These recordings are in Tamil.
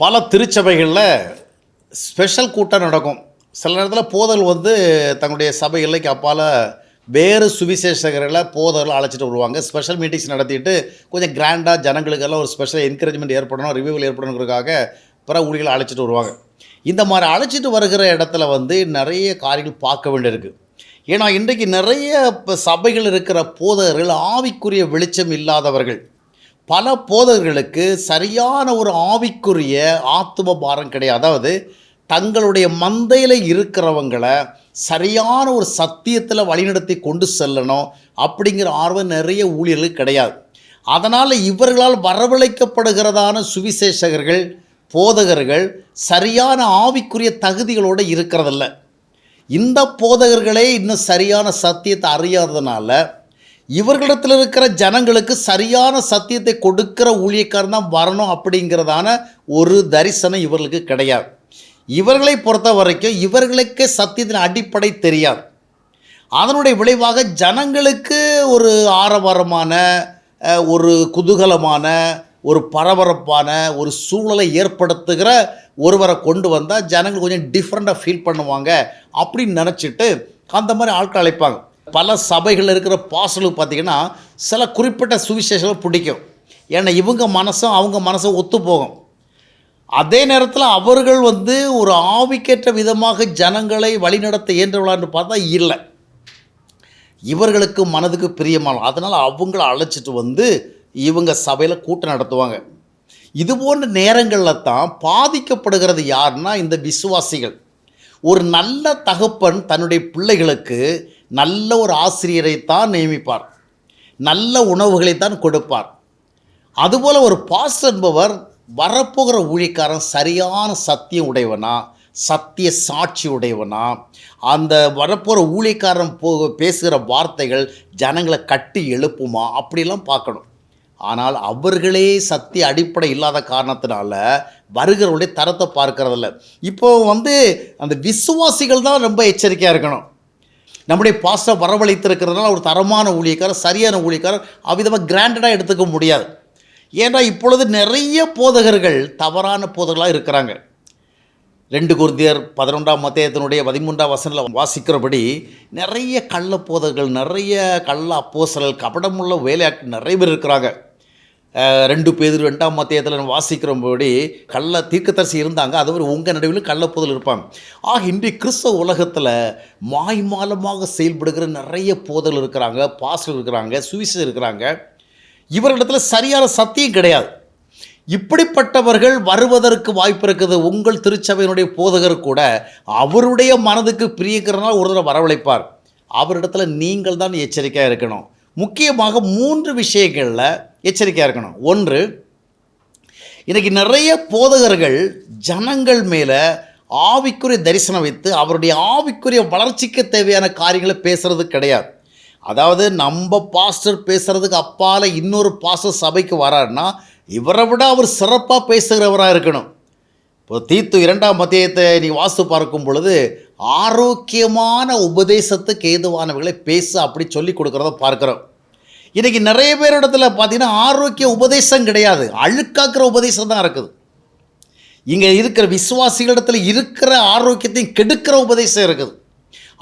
பல திருச்சபைகளில் ஸ்பெஷல் கூட்டம் நடக்கும். சில நேரத்தில் போதல் வந்து தங்களுடைய சபை எல்லைக்கு அப்பால் வேறு சுவிசேஷகர்களை போதர்கள் அழைச்சிட்டு வருவாங்க. ஸ்பெஷல் மீட்டிங்ஸ் நடத்திட்டு கொஞ்சம் கிராண்டாக ஜனங்களுக்கெல்லாம் ஒரு ஸ்பெஷல் என்கரேஜ்மெண்ட் ஏற்படணும் ரிவ்யூவல் ஏற்படணுங்கிறதுக்காக பிற ஊழிகளை அழைச்சிட்டு வருவாங்க. இந்த மாதிரி அழைச்சிட்டு வருகிற இடத்துல வந்து நிறைய காரியங்கள் பார்க்க வேண்டியிருக்கு. ஏன்னா இன்றைக்கு நிறைய இப்போ சபைகள் இருக்கிற போதகர்கள் ஆவிக்குரிய வெளிச்சம் இல்லாதவர்கள் பல போதகர்களுக்கு சரியான ஒரு ஆவிக்குரிய ஆத்தும பாரம் கிடையாது. அதாவது தங்களுடைய மந்தையில் இருக்கிறவங்களை சரியான ஒரு சத்தியத்தில் வழிநடத்தி கொண்டு செல்லணும் அப்படிங்கிற ஆர்வம் நிறைய ஊழியர்களுக்கு கிடையாது. அதனால் இவர்களால் வரவழைக்கப்படுகிறதான சுவிசேஷகர்கள் போதகர்கள் சரியான ஆவிக்குரிய தகுதிகளோடு இருக்கிறதில்ல. இந்த போதகர்களே இன்னும் சரியான சத்தியத்தை அறியாததுனால இவர்களிடத்தில் இருக்கிற ஜனங்களுக்கு சரியான சத்தியத்தை கொடுக்கிற ஊழியக்காரன் தான் வரணும் அப்படிங்கிறதான ஒரு தரிசனம் இவர்களுக்கு கிடையாது. இவர்களை பொறுத்த வரைக்கும் இவர்களுக்கு சத்தியத்தின் அடிப்படை தெரியாது. அதனுடைய விளைவாக ஜனங்களுக்கு ஒரு ஆரவாரமான ஒரு குதூகலமான ஒரு பரபரப்பான ஒரு சூழலை ஏற்படுத்துகிற ஒருவரை கொண்டு வந்தால் ஜனங்கள் கொஞ்சம் டிஃப்ரெண்ட்டாக ஃபீல் பண்ணுவாங்க அப்படின்னு நினச்சிட்டு அந்த மாதிரி ஆட்கள் அழைப்பாங்க. பல சபைகளில் இருக்கிற பாசலுக்கு பார்த்திங்கன்னா சில குறிப்பிட்ட சுவிசேஷங்கள் பிடிக்கும். ஏன்னா இவங்க மனசும் அவங்க மனசும் ஒத்து போகும் அதே நேரத்தில் அவர்கள் வந்து ஒரு ஆவிக்கேற்ற விதமாக ஜனங்களை வழிநடத்த இயன்றவளான்னு பார்த்தா இல்லை. இவர்களுக்கு மனதுக்கு பிரியமான அதனால் அவங்கள அழைச்சிட்டு வந்து இவங்க சபையில் கூட்டம் நடத்துவாங்க. இது போன்ற நேரங்களில் தான் பாதிக்கப்படுகிறது யாருன்னா இந்த விசுவாசிகள். ஒரு நல்ல தகப்பன் தன்னுடைய பிள்ளைகளுக்கு நல்ல ஒரு ஆசிரியரை தான் நியமிப்பார். நல்ல உணவுகளைத்தான் கொடுப்பார். அதுபோல் ஒரு பாஸ் என்பவர் வரப்போகிற ஊழிக்காரன் சரியான சத்தியம் உடையவனா சத்திய சாட்சி உடையவனா அந்த வரப்போகிற ஊழியக்காரன் போ பேசுகிற வார்த்தைகள் ஜனங்களை கட்டி எழுப்புமா? அப்படிலாம் பார்க்கணும். ஆனால் அவர்களே சத்திய அடிப்படை இல்லாத காரணத்தினால வருகிறவருடைய தரத்தை பார்க்கறதில்ல. இப்போ வந்து அந்த விசுவாசிகள் தான் ரொம்ப எச்சரிக்கையாக இருக்கணும். நம்முடைய பாஸ்டர் வரவழைத்திருக்கிறதுனால ஒரு தரமான ஊழியக்காரர் சரியான ஊழியக்காரர் அவ்விதமாக கிராண்டடாக எடுத்துக்க முடியாது. ஏன்னா இப்பொழுது நிறைய போதகர்கள் தவறான போதகர்களாக இருக்கிறாங்க. ரெண்டு குருதியர் பதினொன்றாம் மத்தியத்தினுடைய பதிமூன்றாம் வசனில் வாசிக்கிறபடி நிறைய கள்ள போதகர்கள் நிறைய கள்ள அப்போசலல் கபடமுள்ள வேலையாட்கள் நிறைய பேர் இருக்கிறாங்க. ரெண்டு பேர் ரெண்டாம் மத்தியத்தில் வாசிக்கிறபடி கள்ள தீர்க்கதரிசி இருந்தாங்க. அது மாதிரி உங்கள் நடுவில் கள்ளப்போதல் இருப்பாங்க. ஆக இன்றைய கிறிஸ்தவ உலகத்தில் மாய்மாலமாக செயல்படுகிற நிறைய போதல் இருக்கிறாங்க பாசல் இருக்கிறாங்க சுவிசல் இருக்கிறாங்க. இவர்களிடத்தில் சரியான சத்தியம் கிடையாது. இப்படிப்பட்டவர்கள் வருவதற்கு வாய்ப்பு இருக்குது. உங்கள் திருச்சபையினுடைய போதகர் கூட அவருடைய மனதுக்கு பிரியக்கிறனால ஒரு தடவை வரவழைப்பார். அவரிடத்துல நீங்கள் தான் எச்சரிக்கையாக இருக்கணும். முக்கியமாக மூன்று விஷயங்களில் எச்சரிக்கையாக இருக்கணும். ஒன்று இன்றைக்கி நிறைய போதகர்கள் ஜனங்கள் மேலே ஆவிக்குரிய தரிசனம் வைத்து அவருடைய ஆவிக்குரிய வளர்ச்சிக்கு தேவையான காரியங்களை பேசுகிறது கிடையாது. அதாவது நம்ம பாஸ்டர் பேசுகிறதுக்கு அப்பால் இன்னொரு பாஸ்டர் சபைக்கு வராருன்னா இவரை விட அவர் சிறப்பாக பேசுகிறவராக இருக்கணும். இப்போ தீத்து இரண்டாம் மத்தியத்தை நீ வாஸ்து பார்க்கும் பொழுது ஆரோக்கியமான உபதேசத்துக்கு ஏதுவானவர்களை பேச அப்படி சொல்லி கொடுக்குறத பார்க்குறோம். இன்றைக்கி நிறைய பேரிடத்துல பார்த்தீங்கன்னா ஆரோக்கிய உபதேசம் கிடையாது. அழுக்காக்குற உபதேசம் தான் இருக்குது. இங்கே இருக்கிற விசுவாசிகளிடத்தில் இருக்கிற ஆரோக்கியத்தையும் கெடுக்கிற உபதேசம் இருக்குது.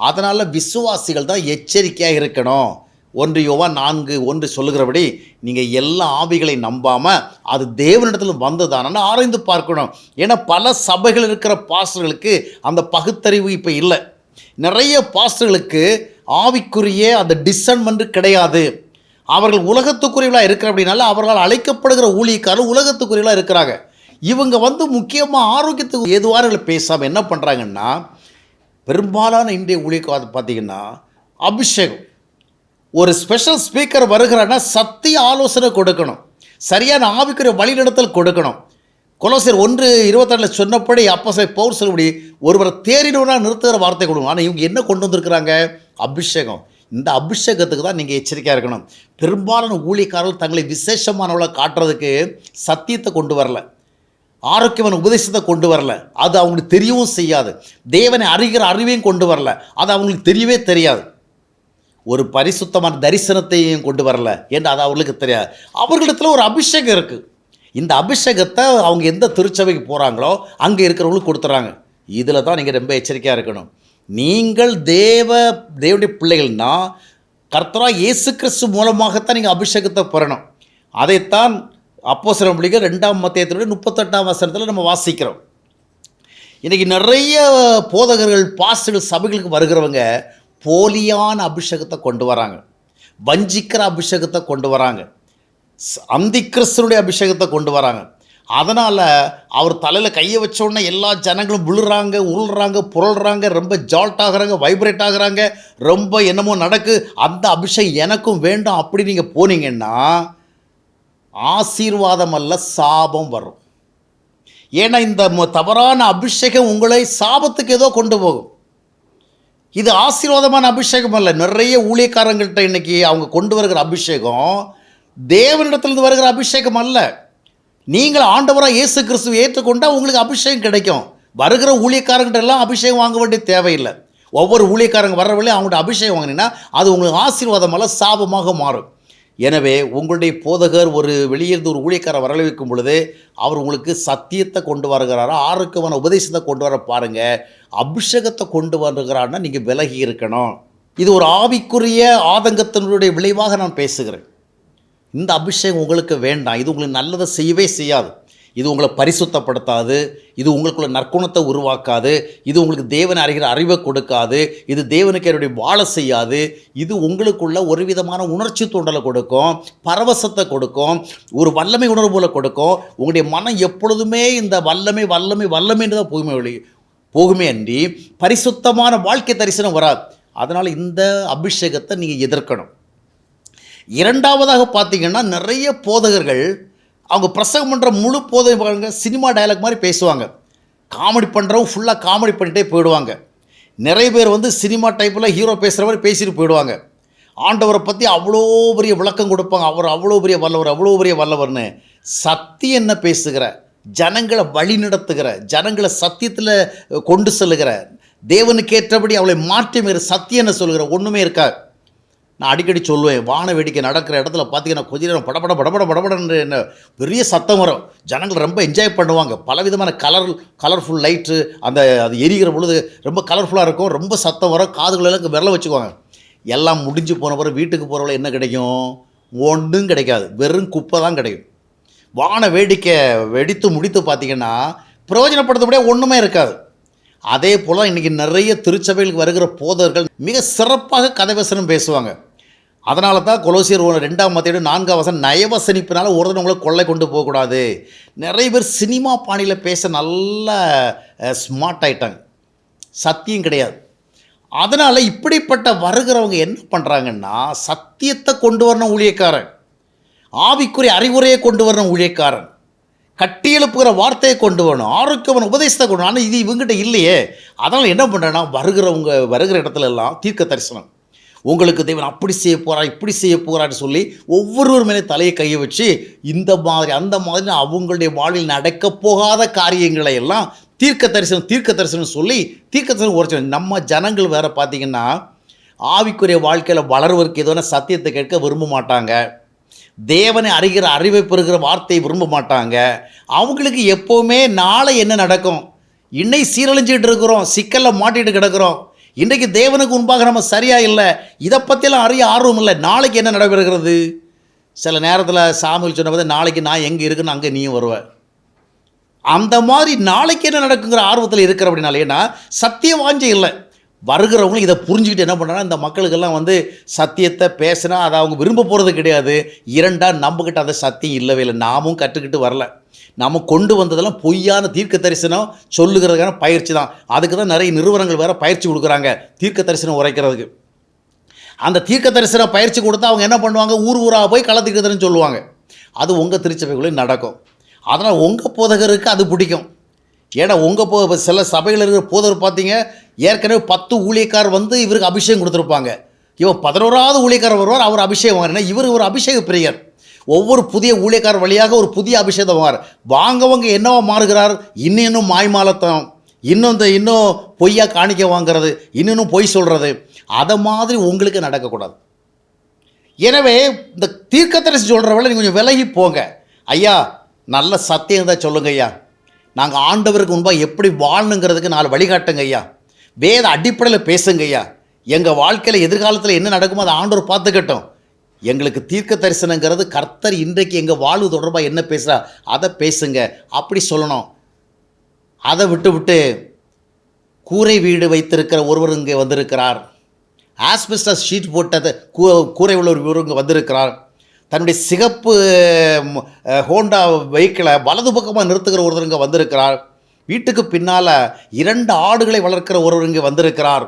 அதனால் விசுவாசிகள் தான் எச்சரிக்கையாக இருக்கணும். ஒன்று யோவா நான்கு ஒன்று சொல்லுகிறபடி நீங்கள் எல்லா ஆவிகளையும் நம்பாமல் அது தேவனிடத்தில் வந்ததானு ஆராய்ந்து பார்க்கணும். ஏன்னா பல சபைகள் இருக்கிற பாஸ்டர்களுக்கு அந்த பகுத்தறிவு இப்போ இல்லை. நிறைய பாஸ்டர்களுக்கு ஆவிக்குரிய அந்த டிசன்மெண்ட்டு கிடையாது. அவர்கள் உலகத்துக்குரியவளாக இருக்கிற அப்படின்னால அவர்களால் அழைக்கப்படுகிற ஊழியக்காரர் உலகத்துக்குரியவளாக இருக்கிறாங்க. இவங்க வந்து முக்கியமாக ஆரோக்கியத்துக்கு ஏதுவார்கள் பேசாமல் என்ன பண்ணுறாங்கன்னா பெரும்பாலான இந்திய ஊழியக்காரர் பார்த்தீங்கன்னா அபிஷேகம். ஒரு ஸ்பெஷல் ஸ்பீக்கர் வருகிறான்னா சத்திய ஆலோசனை கொடுக்கணும். சரியான ஆவிக்குரிய வழிநடத்தல் கொடுக்கணும். கொலோசியர் ஒன்று இருபத்தெட்டில் சொன்னபடி அப்போ சார் பவுர் சொல்லபடி ஒருவரை தேறினவனா நிறுத்துகிற வார்த்தை கொடுக்கணும். ஆனால் இவங்க என்ன கொண்டு வந்திருக்கிறாங்க? அபிஷேகம். இந்த அபிஷேகத்துக்கு தான் நீங்கள் எச்சரிக்கையாக இருக்கணும். பெரும்பாலான ஊழியக்காரர்கள் தங்களை விசேஷமானவளை காட்டுறதுக்கு சத்தியத்தை கொண்டு வரல. ஆரோக்கியமான உபதேசத்தை கொண்டு வரல. அது அவங்களுக்கு தெரியவும் செய்யாது. தேவனை அறிகிற அறிவையும் கொண்டு வரல. அது அவங்களுக்கு தெரியவே தெரியாது. ஒரு பரிசுத்தமான தரிசனத்தையும் கொண்டு வரல என்று அது அவர்களுக்கு தெரியாது. அவர்களிடத்துல ஒரு அபிஷேகம் இருக்குது இந்த அபிஷேகத்தை அவங்க எந்த திருச்சபைக்கு போகிறாங்களோ அங்கே இருக்கிறவங்களுக்கு கொடுத்துட்றாங்க இதில் தான் நீங்கள் ரொம்ப எச்சரிக்கையாக இருக்கணும். நீங்கள் தேவ தேவனுடைய பிள்ளைகள்னா கர்த்தரா இயேசு கிறிஸ்து மூலமாகத்தான் நீங்கள் அபிஷேகத்தை பெறணும். அதைத்தான் அப்போ சில ரெண்டாம் மத்தியத்தினுடைய முப்பத்தெட்டாம் வசனத்தில் நம்ம வாசிக்கிறோம். இன்றைக்கி நிறைய போதகர்கள் பாஸ்டர்கள் சபைகளுக்கு வருகிறவங்க போலியான அபிஷேகத்தை கொண்டு வராங்க. வஞ்சிக்கிற அபிஷேகத்தை கொண்டு வராங்க. அந்தி கிறிஸ்தனுடைய அபிஷேகத்தை கொண்டு வராங்க. அதனால் அவர் தலையில் கையை வச்சோடனே எல்லா ஜனங்களும் விழுறாங்க உருள்றாங்க புரள்றாங்க ரொம்ப ஜால்ட் ஆகிறாங்க வைப்ரேட் ஆகுறாங்க. ரொம்ப என்னமோ நடக்கு. அந்த அபிஷேகம் எனக்கும் வேண்டாம் அப்படி நீங்கள் போனீங்கன்னா ஆசீர்வாதம் அல்ல சாபம் வரும். ஏன்னா இந்த தவறான அபிஷேகம் உங்களை சாபத்துக்கு ஏதோ கொண்டு போகும். இது ஆசீர்வாதமான அபிஷேகம் அல்ல. நிறைய ஊழியக்காரங்கள்ட்ட இன்னைக்கு அவங்க கொண்டு வருகிற அபிஷேகம் தேவனிடத்திலிருந்து வருகிற அபிஷேகம் அல்ல. நீங்கள் ஆண்டவராக இயேசு கிறிஸ்துவை ஏற்றுக்கொண்டால் உங்களுக்கு அபிஷேகம் கிடைக்கும். வருகிற ஊழியக்காரங்கிட்ட எல்லாம் அபிஷேகம் வாங்க வேண்டிய தேவையில்லை. ஒவ்வொரு ஊழியக்காரங்க வர்ற அவங்கள்ட்ட அபிஷேகம் வாங்கினீங்கன்னா அது உங்களுக்கு ஆசீர்வாதமெல்லாம் சாபமாக மாறும். எனவே உங்களுடைய போதகர் ஒரு வெளியிருந்து ஒரு ஊழியக்காரர் வரவழைக்கும் பொழுது அவர் உங்களுக்கு சத்தியத்தை கொண்டு வருகிறாரா ஆரோக்கியமான உபதேசத்தை கொண்டு வர பாருங்கள் அபிஷேகத்தை கொண்டு வருகிறாருன்னா நீங்கள் விலகி இருக்கணும். இது ஒரு ஆவிக்குரிய ஆதங்கத்தினுடைய விளைவாக நான் பேசுகிறேன். இந்த அபிஷேகம் உங்களுக்கு வேண்டாம். இது உங்களுக்கு நல்லதை செய்யவே செய்யாது. இது உங்களை பரிசுத்தப்படுத்தாது. இது உங்களுக்குள்ள நற்குணத்தை உருவாக்காது. இது உங்களுக்கு தேவனை அறிகிற அறிவை கொடுக்காது. இது தேவனுக்கு என்னுடைய வாழ செய்யாது. இது உங்களுக்குள்ள ஒரு விதமான உணர்ச்சி தூண்டலை கொடுக்கும் பரவசத்தை கொடுக்கும் ஒரு வல்லமை உணர்வுகளை கொடுக்கும். உங்களுடைய மனம் எப்பொழுதுமே இந்த வல்லமை வல்லமை வல்லமைன்னு தான் போகுமே வழி போகுமே அன்றி பரிசுத்தமான வாழ்க்கை தரிசனம் வராது. அதனால் இந்த அபிஷேகத்தை நீங்கள் எதிர்க்கணும். இரண்டாவதாக பார்த்தீங்கன்னா நிறைய போதகர்கள் அவங்க பிரசங்கம் பண்ணுற முழு போதகம் பாருங்க சினிமா டைலாக் மாதிரி பேசுவாங்க. காமெடி பண்ணுறவங்க ஃபுல்லாக காமெடி பண்ணிட்டே போயிடுவாங்க. நிறைய பேர் வந்து சினிமா டைப்பில் ஹீரோ பேசுகிற மாதிரி பேசிட்டு போயிடுவாங்க. ஆண்டவரை பற்றி அவ்வளோ பெரிய விளக்கம் கொடுப்பாங்க. அவர் அவ்வளோ பெரிய வல்லவர் அவ்வளோ பெரிய வல்லவர்னு. சத்தியம் என்ன பேசுகிற? ஜனங்களை வழி நடத்துகிற ஜனங்களை சத்தியத்தில் கொண்டு செல்லுகிற தேவனுக்கேற்றபடி அவளை மாற்றி மீற சத்தியம் என்ன சொல்லுகிற? ஒன்றுமே இருக்காது. நான் அடிக்கடி சொல்லுவேன் வான வேடிக்கை நடக்கிற இடத்துல பார்த்தீங்கன்னா கொஞ்ச நேரம் படபட படபட படபடன்னு என்ன பெரிய சத்தம் வரும். ஜனங்கள் ரொம்ப என்ஜாய் பண்ணுவாங்க. பலவிதமான கலர் கலர்ஃபுல் லைட்டு அந்த அது எரிகிற பொழுது ரொம்ப கலர்ஃபுல்லாக இருக்கும். ரொம்ப சத்தம் வரும். காதுகளெல்லாம் விரல வச்சுக்குவாங்க. எல்லாம் முடிஞ்சு போன பிறகு வீட்டுக்கு போகிறவள என்ன கிடைக்கும்? ஒன்றும் கிடைக்காது. வெறும் குப்பை தான் கிடைக்கும். வான வேடிக்கை வெடித்து முடித்து பார்த்தீங்கன்னா பிரயோஜனப்படுத்தபடியே ஒன்றுமே இருக்காது. அதே போல் இன்றைக்கி நிறைய திருச்சபைகளுக்கு வருகிற போதர்கள் மிக சிறப்பாக கதைவசனம் பேசுவாங்க. அதனால தான் கொலோசியர் ஒரு ரெண்டாம் மத்தியோட நான்காம் வசனம் நயவசனிப்பினால ஒருத்தன் உங்களை கொள்ளை கொண்டு போகக்கூடாது. நிறைய பேர் சினிமா பாணியில் பேச நல்ல ஸ்மார்ட் ஆயிட்டாங்க. சத்தியம் கிடையாது. அதனால் இப்படிப்பட்ட வருகிறவங்க என்ன பண்ணுறாங்கன்னா சத்தியத்தை கொண்டு வரணும் ஊழியக்காரன் ஆவிக்குரிய அறிவுரையை கொண்டு வரணும் ஊழியக்காரன் கட்டி எழுப்புகிற வார்த்தையை கொண்டு வரணும் ஆரோக்கியமான உபதேசத்தை கொண்டு வரணும். ஆனால் இது இவங்ககிட்ட இல்லையே. அதனால் என்ன பண்ணுறேன்னா வருகிறவங்க வருகிற இடத்துல எல்லாம் தீர்க்க தரிசனம். உங்களுக்கு தேவன் அப்படி செய்ய போகிறார் இப்படி செய்ய போகிறான்னு சொல்லி ஒவ்வொருவர் மேலே தலையை கையை வச்சு இந்த மாதிரி அந்த மாதிரி அவங்களுடைய வாழ்வில் நடக்கப் போகாத காரியங்களை எல்லாம் தீர்க்க தரிசனம் தீர்க்க தரிசனம் சொல்லி தீர்க்க தரிசனம் உரைச்சு நம்ம ஜனங்கள் வேறு பார்த்தீங்கன்னா ஆவிக்குரிய வாழ்க்கையில் வளர்வதற்கு ஏதோ சத்தியத்தை கேட்க விரும்ப மாட்டாங்க. தேவனை அறிகிற அறிவை பெறுகிற வார்த்தையை விரும்ப மாட்டாங்க. அவங்களுக்கு எப்போவுமே நாளை என்ன நடக்கும்? இன்னை சீரழிஞ்சிக்கிட்டு இருக்கிறோம் சிக்கலில் மாட்டிகிட்டு கிடக்கிறோம். இன்றைக்கு தேவனுக்கு முன்பாக நம்ம சரியாக இல்லை. இதை பற்றியெல்லாம் அறிய ஆர்வம் இல்லை. நாளைக்கு என்ன நடைபெறுகிறது? சில நேரத்தில் சாமியில் சொன்னபோது நாளைக்கு நான் எங்கே இருக்குன்னு அங்கே நீயும் வருவ. அந்த மாதிரி நாளைக்கு என்ன நடக்குங்கிற ஆர்வத்தில் இருக்கிற அப்படின்னால ஏன்னா சத்திய வாஞ்சை இல்லை. வருகிறவங்களும் இதை புரிஞ்சுக்கிட்டு என்ன பண்ணுறாங்கன்னா இந்த மக்களுக்கெல்லாம் வந்து சத்தியத்தை பேசினா அதை அவங்க விரும்ப போகிறது கிடையாது. இரண்டாக நம்மக்கிட்ட அந்த சத்தியம் இல்லவே இல்லை. நாமும் கற்றுக்கிட்டு வரல. நம்ம கொண்டு வந்ததெல்லாம் பொய்யான தீர்க்க தரிசனம் சொல்லுகிறதுக்கான பயிற்சி தான். அதுக்கு தான் நிறைய நிறுவனங்கள் வேறு பயிற்சி கொடுக்குறாங்க தீர்க்க தரிசனம் உரைக்கிறதுக்கு. அந்த தீர்க்க தரிசன பயிற்சி கொடுத்தா அவங்க என்ன பண்ணுவாங்க? ஊர் ஊராக போய் களத்துக்கிறதுன்னு சொல்லுவாங்க. அது உங்கள் திருச்சபைக்குள்ளே நடக்கும். அதனால் உங்கள் போதகருக்கு அது பிடிக்கும். ஏன்னா உங்கள் போ சில சபையில் இருக்கிற போதகர் பார்த்தீங்க ஏற்கனவே பத்து ஊழியக்கார் வந்து இவருக்கு அபிஷேகம் கொடுத்துருப்பாங்க. இவன் பதினோராவது ஊழியக்காரர் வருவார் அவர் அபிஷேகம் வாங்கினா இவர் ஒரு அபிஷேக பிரியர். ஒவ்வொரு புதிய ஊழியக்காரர் வழியாக ஒரு புதிய அபிஷேகம் வார் வாங்கவங்க என்னவா மாறுகிறார்? இன்னும் இன்னும் மாய்மாலத்தம் இன்னும் இந்த இன்னும் பொய்யா காணிக்க வாங்குறது. இன்னும் பொய் சொல்கிறது அதை மாதிரி உங்களுக்கு நடக்கக்கூடாது. எனவே இந்த தீர்க்கத்தரசி சொல்கிறவளை நீங்கள் கொஞ்சம் விலகி போங்க. ஐயா நல்ல சத்தியம் தான் சொல்லுங்க ஐயா. நாங்கள் ஆண்டவருக்கு முன்பாக எப்படி வாழணுங்கிறதுக்கு நாலு வழிகாட்டுங்க ஐயா. வேத அடிப்படையில் பேசுங்க ஐயா. எங்கள் வாழ்க்கையில் எதிர்காலத்தில் என்ன நடக்குமோ அதை ஆண்டவர் பார்த்துக்கட்டும். எங்களுக்கு தீர்க்க தரிசனங்கிறது கர்த்தர் இன்றைக்கு எங்கள் வாழ்வு தொடர்பாக என்ன பேசுகிறா அதை பேசுங்க. அப்படி சொல்லணும். அதை விட்டு விட்டு கூரை வீடு வைத்திருக்கிற ஒருவர் இங்கே வந்திருக்கிறார். ஆஸ்பெஸ்டஸ் ஷீட் போட்டது கூ கூரை உள்ள ஒரு இங்கே வந்திருக்கிறார். தன்னுடைய சிகப்பு ஹோண்டா வெஹிக்கிளை வலது பக்கமாக நிறுத்துகிற ஒருவர் இங்கே வந்திருக்கிறார். வீட்டுக்கு பின்னால் இரண்டு ஆடுகளை வளர்க்கிற ஒருவர் இங்கே வந்திருக்கிறார்.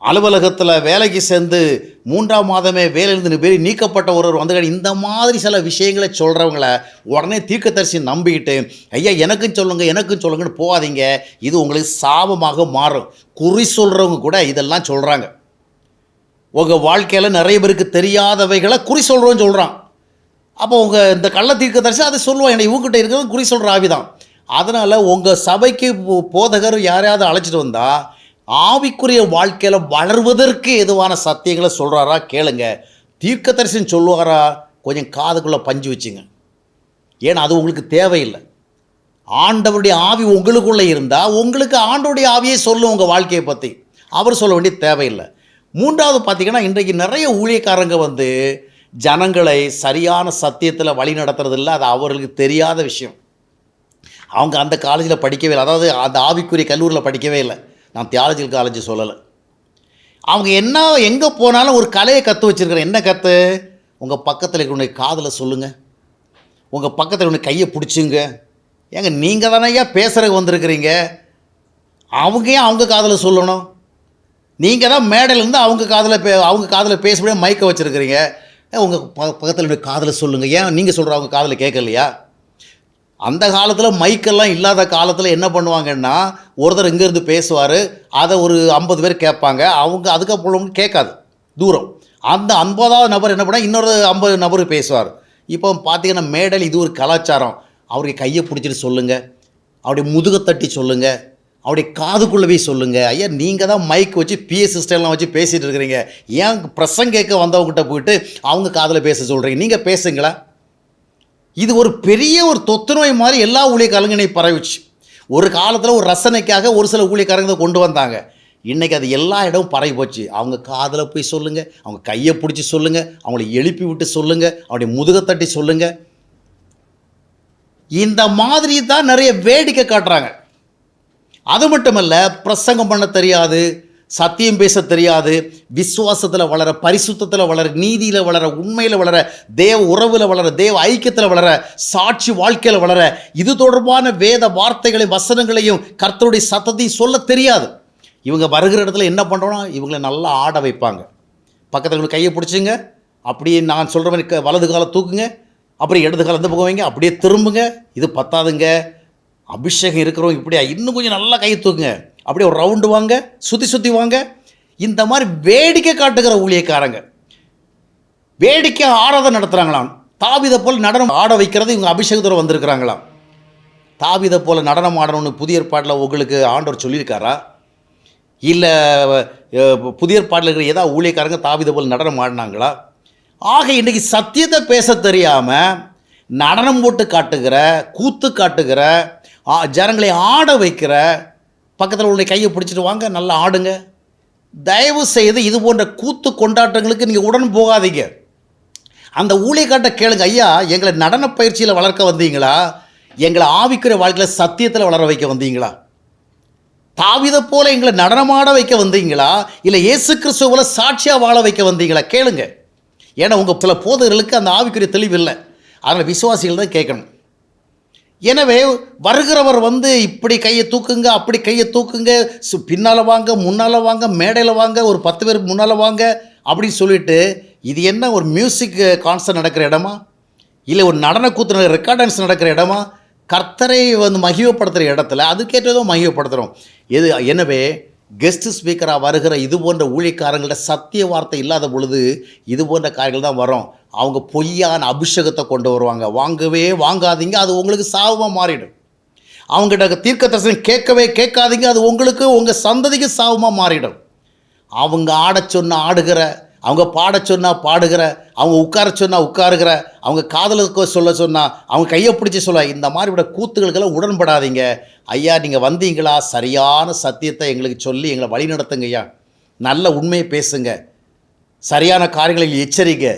அலுவலகத்தில் வேலைக்கு சேர்ந்து மூன்றாம் மாதமே வேலையிலிருந்து பேர் நீக்கப்பட்ட ஒருவர் வந்து இந்த மாதிரி சில விஷயங்களை சொல்கிறவங்கள உடனே தீர்க்கதரிசி நம்பிக்கிட்டு ஐயா எனக்கும் சொல்லுங்கள் எனக்கும் சொல்லுங்கன்னு போகாதீங்க. இது உங்களுக்கு சாபமாக மாறும். குறி சொல்கிறவங்க கூட இதெல்லாம் சொல்கிறாங்க உங்கள் வாழ்க்கையில் நிறைய பேருக்கு தெரியாதவைகளை குறி சொல்கிறோன்னு சொல்கிறான் அப்போ உங்கள் இந்த கள்ள தீர்க்கதரிசி அதை சொல்லுவான். என்னை இவங்ககிட்ட இருக்கிறது குறி சொல்கிற ஆவிதான். அதனால் உங்கள் சபைக்கு போ- போதகர் யாரையாவது அழைச்சிட்டு வந்தால் ஆவிக்குரிய வாழ்க்கையில் வளர்வதற்கு எதுவான சத்தியங்களை சொல்கிறாரா கேளுங்க. தரிசனம் சொல்லுவாரா? கொஞ்சம் காதுக்குள்ளே பஞ்சு வச்சுங்க. ஏன்னா அது உங்களுக்கு தேவையில்லை. ஆண்டவருடைய ஆவி உங்களுக்குள்ளே இருந்தால் உங்களுக்கு ஆண்டவருடைய ஆவியே சொல்லும் உங்கள் வாழ்க்கையை பற்றி அவர் சொல்ல வேண்டிய தேவையில்லை. மூன்றாவது பார்த்தீங்கன்னா இன்றைக்கு நிறைய ஊழியக்காரங்க வந்து ஜனங்களை சரியான சத்தியத்தில் வழி நடத்துறதில்ல அது அவர்களுக்கு தெரியாத விஷயம். அவங்க அந்த காலேஜில் படிக்கவே இல்லை. அதாவது அந்த ஆவிக்குரிய கல்லூரியில் படிக்கவே இல்லை. நான் தியாலஜிக்கல் காலேஜ் சொல்லலை. அவங்க என்ன எங்கே போனாலும் ஒரு கலையை கற்று வச்சுருக்கிறேன் என்ன கற்று உங்கள் பக்கத்தில் இருக்கிற காதில் சொல்லுங்கள் உங்கள் பக்கத்தில் இருக்கிற கையை பிடிச்சுங்க. ஏங்க நீங்கள் தானே ஐயா வந்திருக்கிறீங்க? அவங்க ஏன் அவங்க காதில் சொல்லணும்? நீங்கள் தான் மேடையிலேருந்து அவங்க காதில் பே அவங்க காதில் பேசப்படியே மைக்கை வச்சுருக்கிறீங்க. உங்கள் ப பக்கத்தில் காதில் சொல்லுங்கள் ஏன் நீங்கள் சொல்கிற அவங்க காதில் கேட்கலையா அந்த காலத்தில் மைக்கெல்லாம் இல்லாத காலத்தில் என்ன பண்ணுவாங்கன்னா ஒருத்தர் இங்கேருந்து பேசுவார் அதை ஒரு ஐம்பது பேர் கேட்பாங்க. அவங்க அதுக்கப்புறம் கேட்காது. தூரம். அந்த ஐம்பதாவது நபர் என்ன பண்ணால் இன்னொரு ஐம்பது நபர் பேசுவார். இப்போ பார்த்தீங்கன்னா மேடல் இது ஒரு கலாச்சாரம். அவருக்கு கையை பிடிச்சிட்டு சொல்லுங்கள் அவருடைய முதுகை தட்டி சொல்லுங்கள் அவருடைய காதுக்குள்ளே போய் சொல்லுங்கள் ஐயா நீங்கள் தான் மைக் வச்சு பிஎஸ் சிஸ்டம்லாம் வச்சு பேசிகிட்டு இருக்கிறீங்க. ஏன் பிரசங்க கேட்க வந்தவங்ககிட்ட போயிட்டு அவங்க காதில் பேச சொல்கிறீங்க நீங்கள் பேசுங்களா இது ஒரு பெரிய ஒரு தொத்து நோய் மாதிரி எல்லா ஊழிய ஊழியக்காரங்க பரவிச்சு ஒரு காலத்தில் ஒரு ரசனைக்காக ஒரு சில ஊழியக்காரங்க கொண்டு வந்தாங்க. இன்றைக்கி அது எல்லா இடமும் பரவி போச்சு. அவங்க காதில் போய் சொல்லுங்கள் அவங்க கையை பிடிச்சி சொல்லுங்கள் அவங்கள எழுப்பி விட்டு சொல்லுங்கள் அவங்களுடைய முதுகை தட்டி சொல்லுங்கள் இந்த மாதிரி தான் நிறைய வேடிக்கை காட்டுறாங்க. அது மட்டுமல்ல பிரசங்கம் பண்ண தெரியாது. சத்தியம் பேச தெரியாது. விசுவாசத்தில் வளர பரிசுத்தத்தில் வளர நீதியில் வளர உண்மையில் வளர தேவ உறவில் வளர தேவ ஐக்கியத்தில் வளர சாட்சி வாழ்க்கையில் வளர இது தொடர்பான வேத வார்த்தைகளையும் வசனங்களையும் கர்த்தருடைய சத்தத்தையும் சொல்ல தெரியாது. இவங்க வருகிற இடத்துல என்ன பண்ணுறோன்னா இவங்களை நல்லா ஆட வைப்பாங்க. பக்கத்தில் இருக்கிற கையை பிடிச்சிங்க அப்படியே நான் சொல்கிற மாதிரி க- வலது காலை தூக்குங்க அப்புறம் இடது காலம் வந்து வைங்க அப்படியே திரும்புங்க இது பத்தாதுங்க அபிஷேகம் இருக்கிறவங்க இப்படியா இன்னும் கொஞ்சம் நல்லா கை தூக்குங்க. அப்படியே ஒரு ரவுண்டு வாங்க சுற்றி சுற்றி வாங்க. இந்த மாதிரி வேடிக்கை காட்டுகிற ஊழியக்காரங்க. வேடிக்கை ஆராதனை நடத்துகிறாங்களாம் தாவிதை போல் நடனம் ஆட வைக்கிறது இவங்க அபிஷேகத்தில் வந்திருக்கிறாங்களாம். தாவிதை போல் நடனம் ஆடணும்னு புதிய ஏற்பாட்டில் உங்களுக்கு ஆண்டவர் சொல்லியிருக்காரா? இல்லை புதிய ஏற்பாட்டில் இருக்கிற ஏதாவது ஊழியக்காரங்க தாவிதை போல் நடனம் ஆடினாங்களா? ஆக இன்றைக்கி சத்தியத்தை பேச தெரியாமல் நடனம் போட்டு காட்டுகிற கூத்து காட்டுகிற ஜனங்களை ஆட வைக்கிற பக்கத்தில் உள்ள கையை பிடிச்சிட்டு வாங்க நல்லா ஆடுங்க. தயவு செய்து இது போன்ற கூத்து கொண்டாட்டங்களுக்கு நீங்கள் உடன் போகாதீங்க. அந்த ஊழியக்காட்ட கேளுங்க ஐயா எங்களை நடன பயிற்சியில் வளர்க்க வந்தீங்களா? எங்களை ஆவிக்குரிய வாழ்க்கையில் சத்தியத்தில் வளர வைக்க வந்தீங்களா? தாவிதை போல எங்களை நடனமாட வைக்க வந்தீங்களா? இல்லை இயேசு கிறிஸ்துவ சாட்சியாக வாழ வைக்க வந்தீங்களா? கேளுங்க. ஏன்னா உங்கள் சில போதகர்களுக்கு அந்த ஆவிக்குரிய தெளிவு இல்லை. அதனால் விசுவாசிகள் தான் கேட்கணும். எனவே வருகிறவர் வந்து இப்படி கையை தூக்குங்க அப்படி கையை தூக்குங்க சு பின்னால் வாங்க முன்னால் வாங்க மேடையில் வாங்க ஒரு பத்து பேருக்கு முன்னால் வாங்க அப்படின்னு சொல்லிட்டு இது என்ன ஒரு மியூசிக் கான்சர்ட் நடக்கிற இடமா? இல்லை ஒரு நடன கூத்து ரெக்கார்ட் டான்ஸ் நடக்கிற இடமா? கர்த்தரை வந்து மகிழப்படுத்துகிற இடத்துல அதுக்கேற்றதோ மகிமைப்படுத்துகிறோம். எது எனவே கெஸ்ட் ஸ்பீக்கராக வருகிற இது போன்ற ஊழியக்காரங்கள்ட்ட சத்திய வார்த்தை இல்லாத பொழுது இது போன்ற காரியங்கள் தான் வரும். அவங்க பொய்யான அபிஷேகத்தை கொண்டு வருவாங்க. வாங்கவே வாங்காதீங்க அது உங்களுக்கு சாபமாக மாறிடும். அவங்ககிட்ட தீர்க்க தரிசனம் கேட்கவே கேட்காதீங்க அது உங்களுக்கு உங்கள் சந்ததிக்கு சாபமாக மாறிடும். அவங்க ஆடச் சொன்ன ஆடுகிற அவங்க பாட சொன்னால் பாடுகிற அவங்க உட்கார சொன்னால் உட்காருகிற அவங்க காதலுக்கு சொல்ல சொன்னால் அவங்க கையை பிடிச்சி சொல்ல இந்த மாதிரி விட கூத்துகளுக்கெல்லாம் உடன்படாதீங்க. ஐயா நீங்கள் வந்தீங்களா? சரியான சத்தியத்தை எங்களுக்கு சொல்லி எங்களை வழி நடத்துங்க ஐயா நல்ல உண்மையை பேசுங்க. சரியான காரியங்களில் எச்சரிக்கை.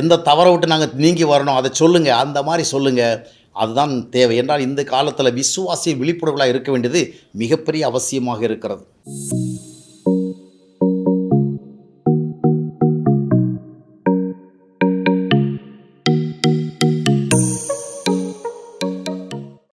எந்த தவறை விட்டு நாங்கள் நீங்கி வரணும் அதை சொல்லுங்கள் அந்த மாதிரி சொல்லுங்கள் அதுதான் தேவை. என்றால் இந்த காலத்தில் விசுவாசிய விழிப்புணர்வுகளாக இருக்க வேண்டியது மிகப்பெரிய அவசியமாக இருக்கிறது.